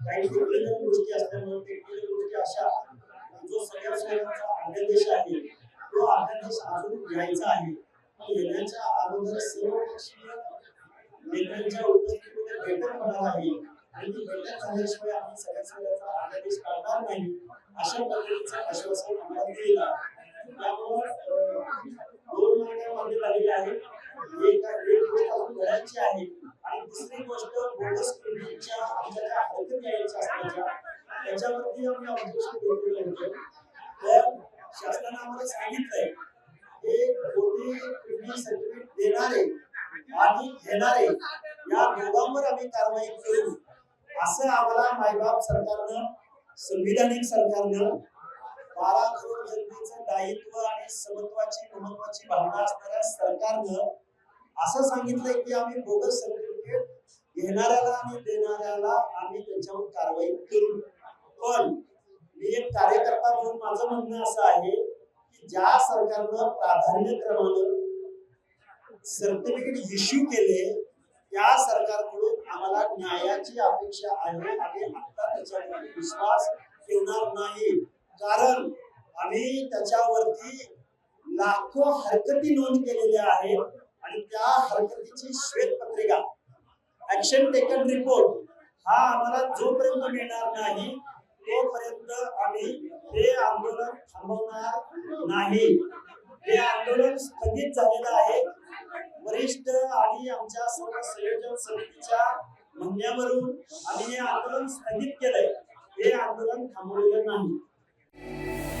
काही टेक्निकल गोष्टी असल्यामुळे टेक्निकल अशा जो सगळ्या सगळ्यांचा अध्यादेश आहे तो अध्यादेश अजून घ्यायचा आहे घेण्याच्या होणार आहे आणि ती बैठक सगळ्या सगळ्याचा अध्यादेश काढणार नाही अशा पद्धतीचं आश्वासन आम्हाला त्यामुळे दुसरी गोष्ट बोगस क्लिनिकच्या आमच्या ज्या हरकती यायच्या त्याच्यावरती आम्ही ऑब्जेक्शन घेतलेलं होतं तर शासनाने आम्हाला सांगितलंय हे खोटी क्रिमिनल सर्टिफिकेट देणारे आणि घेणारे या दोघांवर आम्ही कारवाई करू असं आम्हाला मायबाप सरकारनं संविधानिक सरकारनं बारा करोड जनतेचं दायित्व आणि समत्वाची महत्वाची भावना असणाऱ्या सरकारनं असं सांगितलंय की आम्ही बोगस सर्टिफिकेट घेणाऱ्याला आणि देणाऱ्याला आम्ही त्यांच्यावर कारवाई करू. पण मी एक कार्यकर्ता म्हणून माझं म्हणणं असं आहे की ज्या सरकारनं प्राधान्यक्रमानं सर्टिफिकेट इश्यू केले त्या सरकारकडून आम्हाला न्यायाची अपेक्षा आहे आणि आता त्याच्यावर विश्वास ठेवणार नाही. कारण आम्ही त्याच्यावरती लाखो हरकती नोंद केलेल्या आहेत आणि त्या हरकतीची ऍक्शन टेकन रिपोर्ट हा आम्हाला जोपर्यंत मिळणार नाही तोपर्यंत आम्ही हे आंदोलन थांबवणार नाही. हे आंदोलन स्थगित झालेलं आहे. वरिष्ठ आणि आमच्या सर्व संयोजन समितीच्या म्हणण्यावरून आम्ही हे आंदोलन स्थगित केलंय. हे आंदोलन थांबवलेलं नाही.